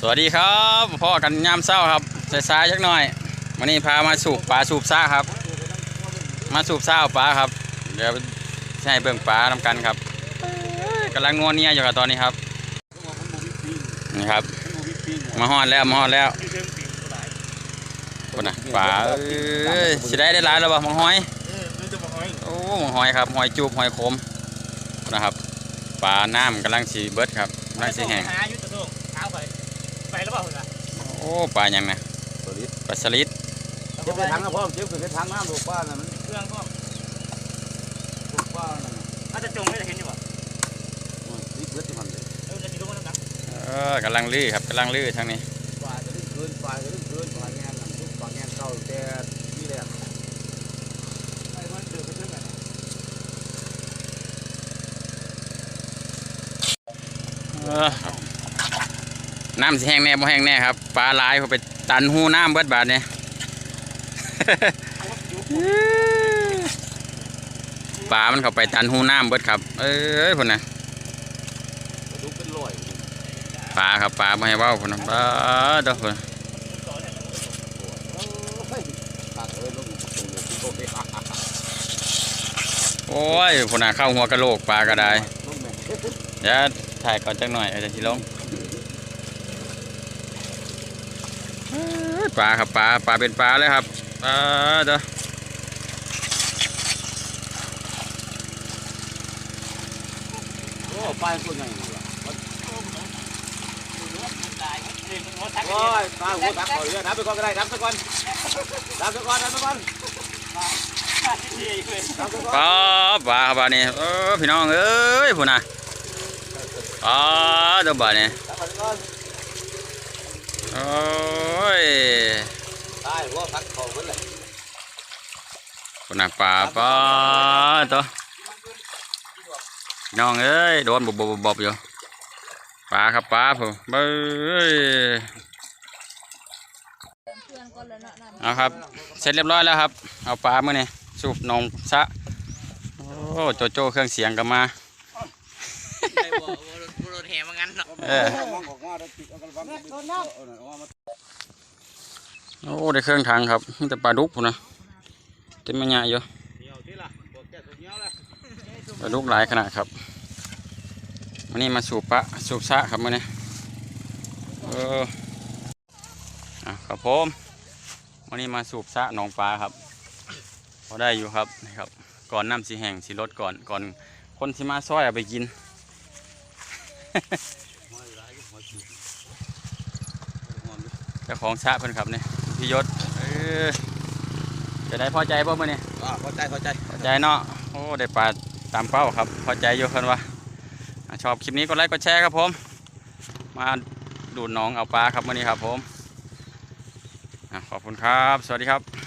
สวัสดีครับพ่อกันยามเศร้าครับสายๆชักหน่อยวันนี้พามาสูบปลาสูบซ่าครับ มาสูบซ่าปลาครับ เดี๋ยวจะให้เบิ่งปลาทำกันครับกำลังงัวเนียอยู่ครับตอนนี้ครับนี่ครับ มาฮอดแล้วมาฮอดแล้วคนน่ะปลาเอ้ยสิได้ได้หลายแล้วบ่มังหอยโอ้มังหอยครับหอยจูบหอยขมนะครับปลาน้ำกำลังสีเบิดครับกำลังสีแห้ง ไปไปแล้วเปล่าล่ะโอ้ปลาหยังนะปลาสลิดเก็บไปถังนะพ่อเก็บขึ้นไปถังน้ำลูกป้าน่ะมันเครื่องก็ลูกป้าน่ะอาจจะจงไม่ได้เห็นอยู่ป่ะโอ้ยนี่เพื่อนที่มันเลยเออจะดูมันนะเออกำลังลื้อครับกำลังลื้อทางนี้ปลาจะเล่นคืนปลาจะเล่นคืนปลาแงนน้ำทุกปลาแงนเก่าแต่นี่แหละไอ้มันเดือดไปถึงไหนเออครับ น้ำสิแห้งแน่บ่แห้งแน่ครับปลาหลายเขาไปตันหูน้ำเบิดบาดเนี่ยปลามันเข้าไปตันหูน้ำเบิดครับ เอ้ยพนนะปลาครับปลาไม่ให้เว้าพุ่นนะปลาเด้อพนะโอ้ยปลาเอ้ยลงตรงเลยที่โตเด็กโอ้ยพุ่นน่ะเข้าหัวกระโหลกปลาก็ได้แม่เดี๋ยวถ่ายก่อนจักหน่อยอาจะสิลงเอ้ย ปลาครับปลาปลาเป็นปลาเลยครับปลาเด้อโอ้ปลาตัวใหญ่เลยตายเองมันทักโอ้ยปลาหัวตักก่อนเลยนับไปก่อนก็ได้นับไปก่อนนับไปก่อนนับไปก่อนที่เลยนับไปก่อนปลาปลาครับปลานี่เออพี่น้องเอ้ยพุ่นน่ะปลาเด้อบ่านี่นับไปก่อนโอ้ยตาย หัวตักเขาเพิ่นเลยพุ่นน่ะปลาปลาตัวพี่น้องเอ้ยโดนบบบบบบอยู่ปลาครับปลาผมเบ้ยเพื่อนก็แล้วเนาะนั่นเอาครับ เสร็จเรียบร้อยแล้วครับ เอาปลาเมื่อนี่สูบหนองสะโอ้โจโจ้เครื่องเสียงก็มาไปบอกบุรุษแห่มางั้นเนาะเออมองออกมาแล้วติดเอากระบังเอาหน่อยเอามา โอ้ได้เครื่องทางครับมีแต่ปลาดุกนะเต็มไม่ยาอยู่เดียวที่ล่ะปวดแก่ตัวเยละปลาดุกหลายขนาดครับวันนี้มาสูบปลาสูบสะครับมื่อนี้เอออะครับผมวันนี้มาสูบสะหนองปลาครับพอได้อยู่ครับนี่ครับ ก่อนน้ำสีแห้งสีลดก่อนก่อนคนที่มาซอยเอาไปกินเจ้าของสะเพิ่นครับเนี่ย พี่ยศเออจะได้พอใจบ่มื่อนี้อ่าพอใจพอใจพอใจเนาะโอ้ได้ปลาตามเป้าครับ พอใจอยู่เพิ่นว่าอะชอบคลิปนี้ก็ไลค์ก็แชร์ครับผม มาดูดหน้องเอาปลาครับวันนี้ครับผมอะขอบคุณครับ สวัสดีครับ